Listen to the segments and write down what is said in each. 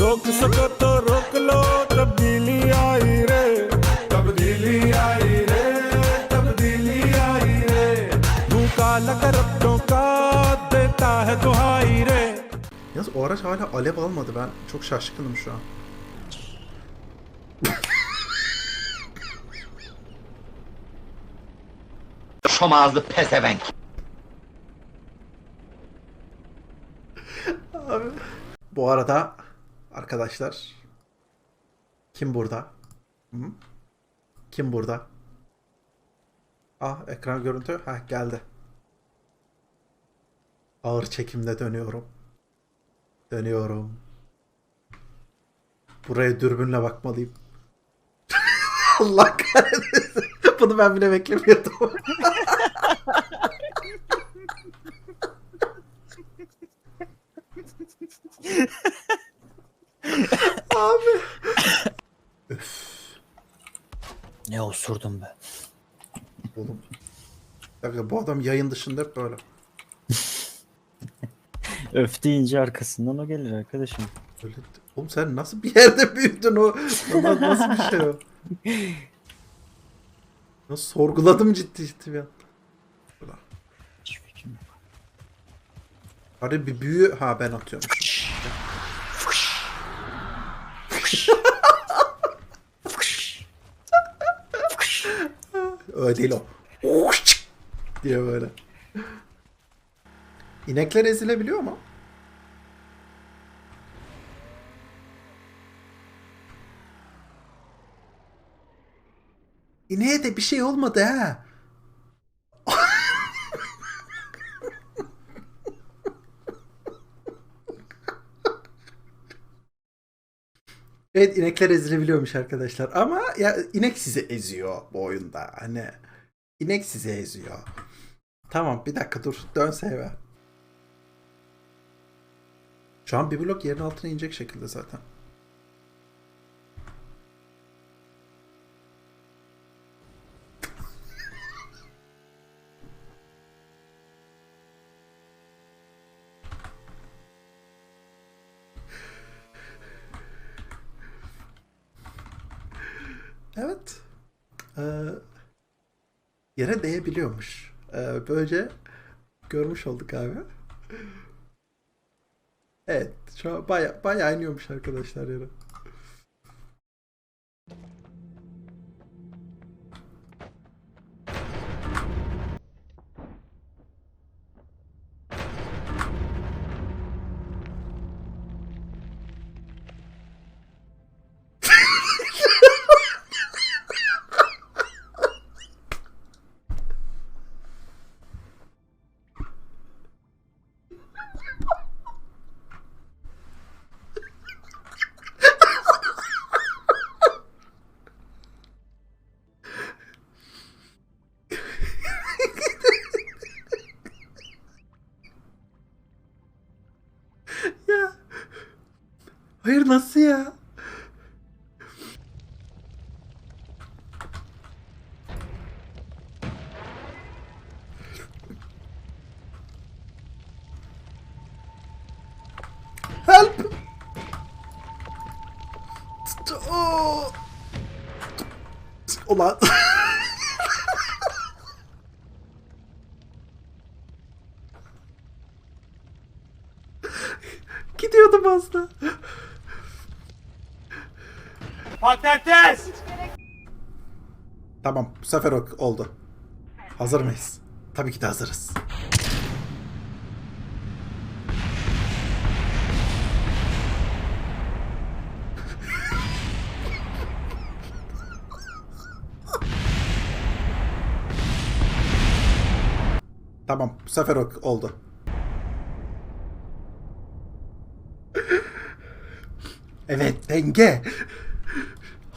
रोक सको तो रोक लो तब्दीली आई रे तब्दीली आई रे तब्दीली आई रे मुंह काला कर अपनों का देता है दुहाई रे Yalnız o araç hala alev almadı. Ben çok şaşkınım şu an. Şom ağızlı pezevenk. Bu arada arkadaşlar kim burada? Kim burada? Ah ekran görüntü. Ha geldi. Ağır çekimde dönüyorum. Dönüyorum. Buraya dürbünle bakmalıyım. Allah kahretsin. Bunu ben bile beklemiyordum. Abi. Ne osurdum be. Oğlum. Dakika, bu adam yayın dışında hep böyle. Öf deyince arkasından o gelir arkadaşım. Öyle, oğlum sen nasıl bir yerde büyüdün o? na- nasıl bir şey o? Nasıl sorguladım ciddi ciddi bir an. Burada. Hiç fikrim yok. Hadi bir büyü. Ha ben atıyorum. Öyle değil o. diye böyle. İnekler ezilebiliyor mu? İneğe de bir şey olmadı ha. Evet inekler ezilebiliyormuş arkadaşlar. Ama ya inek sizi eziyor bu oyunda. Hani inek sizi eziyor. Tamam bir dakika dur. Dön eve. Şu an bir blok yerin altına inecek şekilde zaten. Evet. Ee, yere değebiliyormuş. Ee, böylece görmüş olduk abi. Evet. Şu an baya, baya iniyormuş arkadaşlar yere. Hayır nasıl ya? Help! Ulan. Gidiyordum az da. Tamam bu sefer oldu. Hazır mıyız? Tabii ki de hazırız. Tamam bu sefer oldu. Evet denge.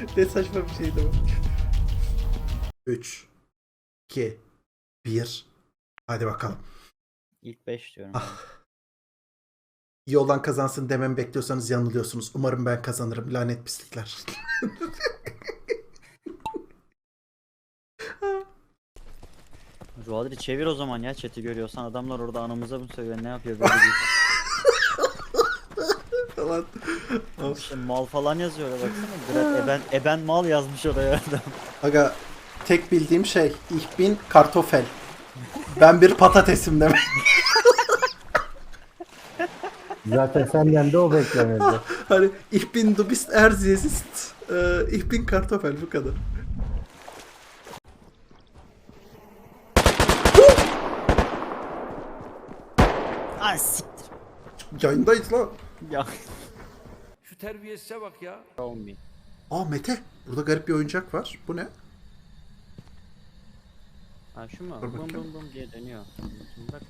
ne saçma bir şeydi bu. 3 2 1 Hadi bakalım. İlk 5 diyorum. Ah. İyi olan kazansın dememi bekliyorsanız yanılıyorsunuz. Umarım ben kazanırım. Lanet pislikler. Ruadri çevir o zaman ya chat'i görüyorsan adamlar orada anamıza mı söylüyor ne yapıyor böyle bir Falan. İşte mal falan yazıyor oraya baksana. Direkt eben, eben mal yazmış oraya adam. Aga tek bildiğim şey ich bin kartofel. Ben bir patatesim demek. Zaten senden de o beklenirdi. hani ich bin du bist erziyesist. Ee, ich bin kartofel bu kadar. Ah siktir. Yayındayız lan. Ya. Şu terbiyesize bak ya. Olmuyor. Aa Mete. Burada garip bir oyuncak var. Bu ne? Ha şu mu? Dur Bum bakayım. bum bum diye dönüyor. Şimdi bak.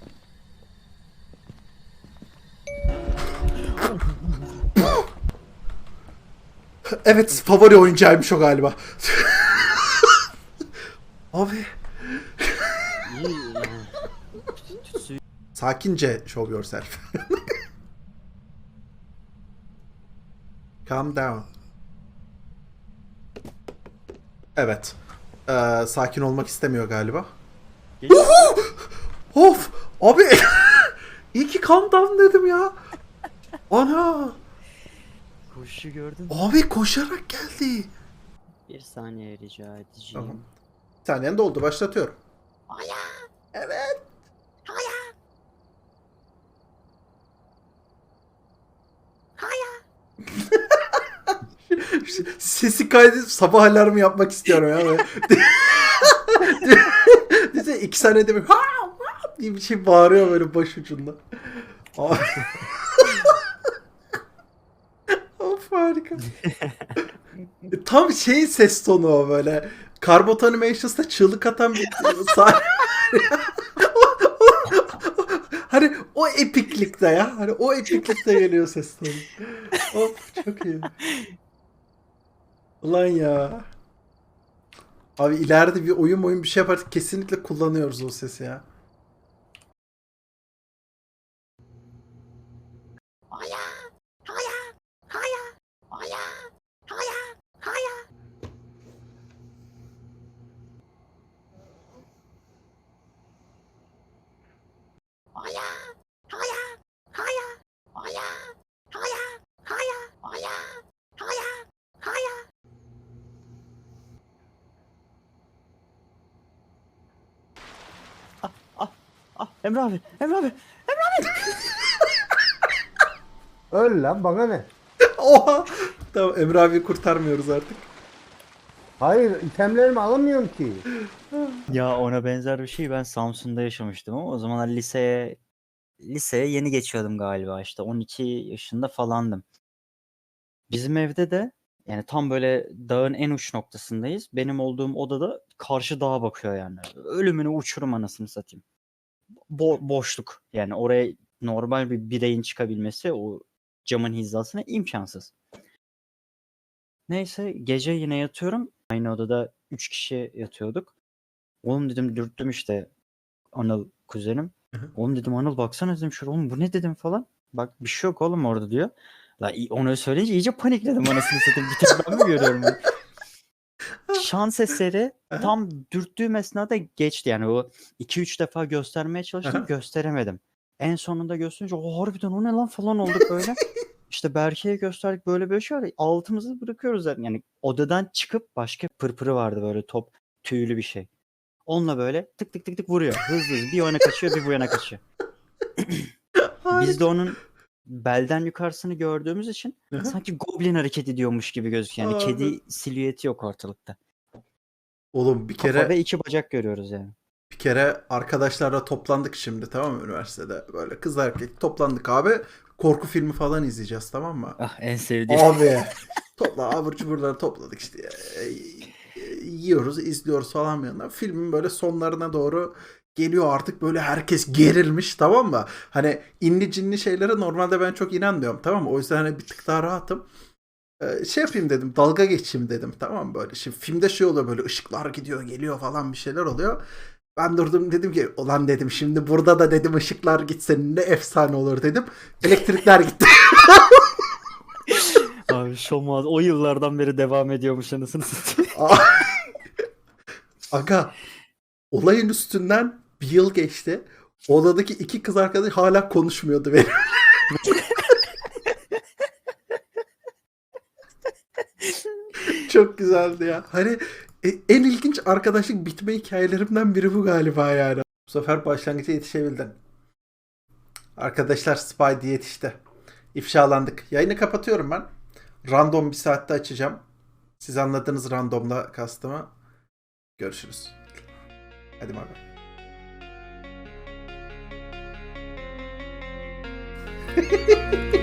Evet favori oyuncağıymış o galiba. Abi. İyi Sakince show yourself. Calm down. Evet. Ee, sakin olmak istemiyor galiba. Of! Abi! İyi ki calm down dedim ya. Ana! Koşu gördün. mü? Abi koşarak geldi. Bir saniye rica edeceğim. Tamam. Saniyen doldu. Başlatıyorum. Evet. Sesi kaydı sabah alarmı yapmak istiyorum ya. Böyle. Düşünsene iki "Ha, ha" diye bir şey bağırıyor böyle baş ucunda. Aa. of harika. Tam şey ses tonu o böyle. Carbot Animations'ta çığlık atan bir sahne. hani o epiklikte ya. Hani o epiklikte geliyor ses tonu. Of çok iyi. Ulan ya. Abi ileride bir oyun oyun bir şey yaparsak kesinlikle kullanıyoruz o sesi ya. Ah Emre abi. Emre abi. Öl lan bana ne? Oha! Tamam Emre abi kurtarmıyoruz artık. Hayır itemlerimi alamıyorum ki. Ya ona benzer bir şey ben Samsun'da yaşamıştım ama o zamanlar liseye liseye yeni geçiyordum galiba işte 12 yaşında falandım. Bizim evde de yani tam böyle dağın en uç noktasındayız. Benim olduğum odada karşı dağa bakıyor yani. Ölümüne uçurum anasını satayım. Bo- boşluk yani oraya normal bir bireyin çıkabilmesi o camın hizasına imkansız. Neyse gece yine yatıyorum. Aynı odada 3 kişi yatıyorduk. Oğlum dedim dürttüm işte Anıl kuzenim. Oğlum dedim Anıl baksana dedim şuraya oğlum bu ne dedim falan. Bak bir şey yok oğlum orada diyor. La onu söyleyince iyice panikledim anasını satayım. Bir tek ben mi görüyorum? Şans eseri tam dürttüğüm esnada geçti yani o 2-3 defa göstermeye çalıştım gösteremedim. En sonunda gösterince o harbiden o ne lan falan olduk böyle. İşte Berke'ye gösterdik böyle bir şey var. Altımızı bırakıyoruz zaten. Yani odadan çıkıp başka pırpırı vardı böyle top tüylü bir şey. Onunla böyle tık tık tık tık vuruyor. Hızlı hızlı. Bir yana kaçıyor bir bu yana kaçıyor. Biz de onun belden yukarısını gördüğümüz için sanki goblin hareket ediyormuş gibi gözüküyor. Yani kedi silüeti yok ortalıkta. Oğlum bir Kafa kere ve iki bacak görüyoruz yani. bir kere arkadaşlarla toplandık şimdi tamam mı üniversitede böyle kız erkek toplandık abi korku filmi falan izleyeceğiz tamam mı? Ah en sevdiğim. Abi topla abur cuburları topladık işte e, e, yiyoruz izliyoruz falan bir yandan filmin böyle sonlarına doğru geliyor artık böyle herkes gerilmiş tamam mı? Hani inli cinli şeylere normalde ben çok inanmıyorum tamam mı? O yüzden hani bir tık daha rahatım. Ee, şey yapayım dedim dalga geçeyim dedim tamam böyle şimdi filmde şey oluyor böyle ışıklar gidiyor geliyor falan bir şeyler oluyor. Ben durdum dedim ki ulan dedim şimdi burada da dedim ışıklar gitse ne efsane olur dedim. Elektrikler gitti. Abi şomaz o yıllardan beri devam ediyormuş anasını satayım. aga olayın üstünden bir yıl geçti. Odadaki iki kız arkadaş hala konuşmuyordu benim Çok güzeldi ya. Hani e, en ilginç arkadaşlık bitme hikayelerimden biri bu galiba yani. Bu sefer başlangıca yetişebildin. Arkadaşlar Spidey yetişti. İfşalandık. Yayını kapatıyorum ben. Random bir saatte açacağım. Siz anladınız randomla kastımı. Görüşürüz. Hadi bay bay.